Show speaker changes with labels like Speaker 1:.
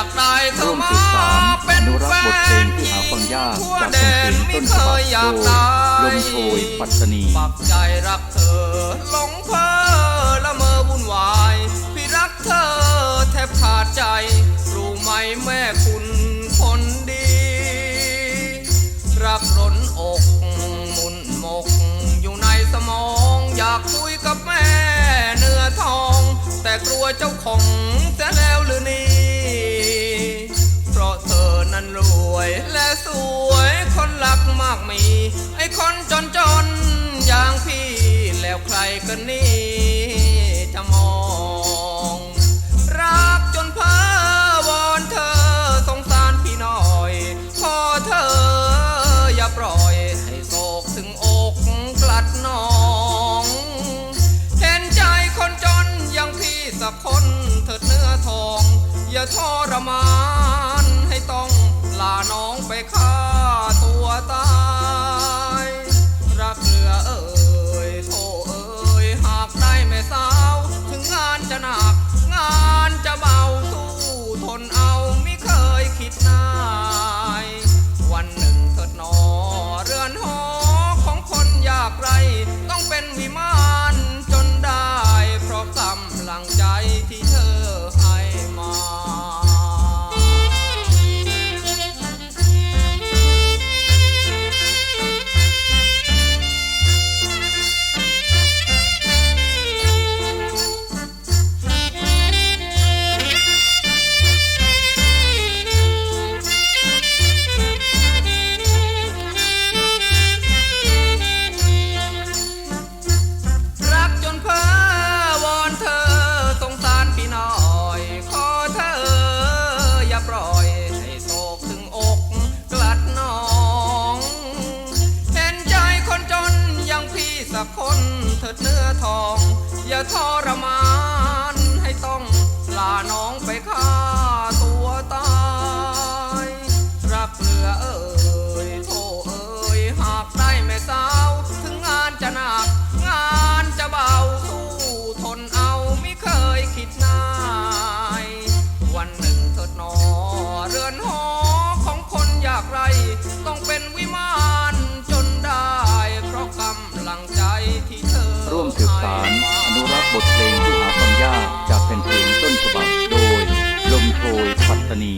Speaker 1: ากได้เธ
Speaker 2: ร่
Speaker 1: อ
Speaker 2: วม
Speaker 1: มา
Speaker 2: สืบสาน
Speaker 1: เป็
Speaker 2: อนนุ
Speaker 1: แฟ
Speaker 2: รักษ์บทเพลง
Speaker 1: น
Speaker 2: หาฟังยาก
Speaker 1: ทั่ว
Speaker 2: จาก
Speaker 1: แด
Speaker 2: เพล
Speaker 1: น
Speaker 2: งต้
Speaker 1: ไม่
Speaker 2: น
Speaker 1: เค
Speaker 2: ฉบับ
Speaker 1: ยอยาก
Speaker 2: โด
Speaker 1: ได้
Speaker 2: ยลมโชยปัตตานี
Speaker 1: ปักใจรักเธอหลงเพ้อละเมอวุ่นวายพี่รักเธอแทบขาดใจ รู้ไหมแม่คุณคนดี รักล้นอกมุนหมก อยู่ในสมองอยากคุยกับแม่เนื้อทอง แต่กลัวเจ้าของเสียแล้วหรือนี่ มี ไอ้คนจนจนๆอย่างพี่แล้วใครกันนี่จะมอง รักจนเพ้อวอนเธอสงสารพี่หน่อยขอเธออย่าปล่อยให้โศกถึงอกกลัดนอง เห็นใจคนจนอย่างพี่สักคนเถิดเนื้อทอง อย่าทรมานให้ต้องลาน้องไปฆ่า เถิดเนื้อทอง อย่าทรมาน ให้ต้องลาน้องไปค่า
Speaker 2: ร่วมสืบสารอนุรักษ์บทเพลงที่หาฟังยากจากแผ่นเพลงต้นฉบับโดย ลมโชยปัตตานี